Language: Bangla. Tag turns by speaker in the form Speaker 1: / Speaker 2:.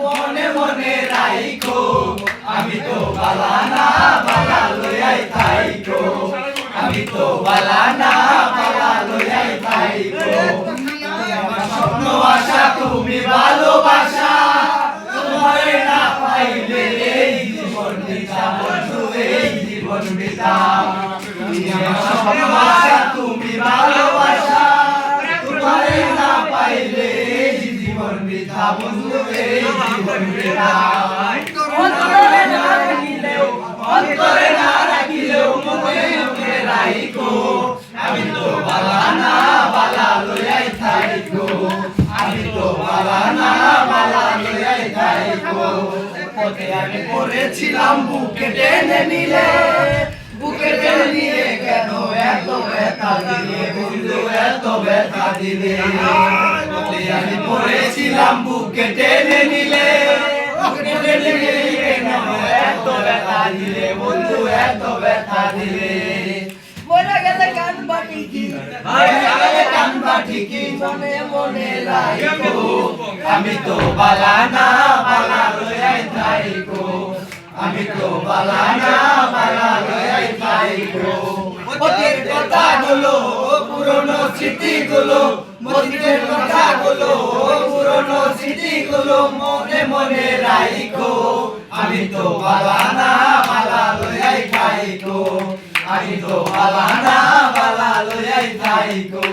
Speaker 1: মনে মনে রাইখো, আমি তো বালা না বালা লইয়াই থাইকো। আমি তো বালা না বালা লইয়াই থাইকো। আমার স্বপ্ন, আশা, তুমি ভালোবাসা তোমারে না পাইলে এই জীবন বৃথা বন্ধু, এই জীবন বৃথা আমার স্বপ্ন, আশা, তুমি ভালোবাসা। জীবন বৃথা বন্ধু এই জীবন বৃথা। অন্তরে না রাখিলেও অন্তরে না রাখিলেও মনে মনে আমি তো বালা না বালা লইয়াই থাইকো। আমি তো বালা না বালা লইয়াই থাইকো। পথে আমি পড়েছিলাম বুকে টেনে নিলে। বুকে টেনে নিয়ে কেন এত ব্যথা দিলে? বন্ধু এত ব্যথা দিলে। পড়েছিলাম বুকে টেনে নিলে। এত ব্যথা দিলে বন্ধু এত ব্যথা দিলে।
Speaker 2: মরে গেলে গান বাটি কি?
Speaker 1: কান্দা ঠিকই মনে মনে আমি তো বালা না বালা থাইকো আমি তো বালা না বালা থাইকো স্মৃতিগুলো অতীতের কথাগুলো, পুরনো স্মৃতিগুলো মনে মনে রাইকো আমি তো বালানা বালা লয়াই খাইকো আমি তো বালানা বালা লয়াই খাইকো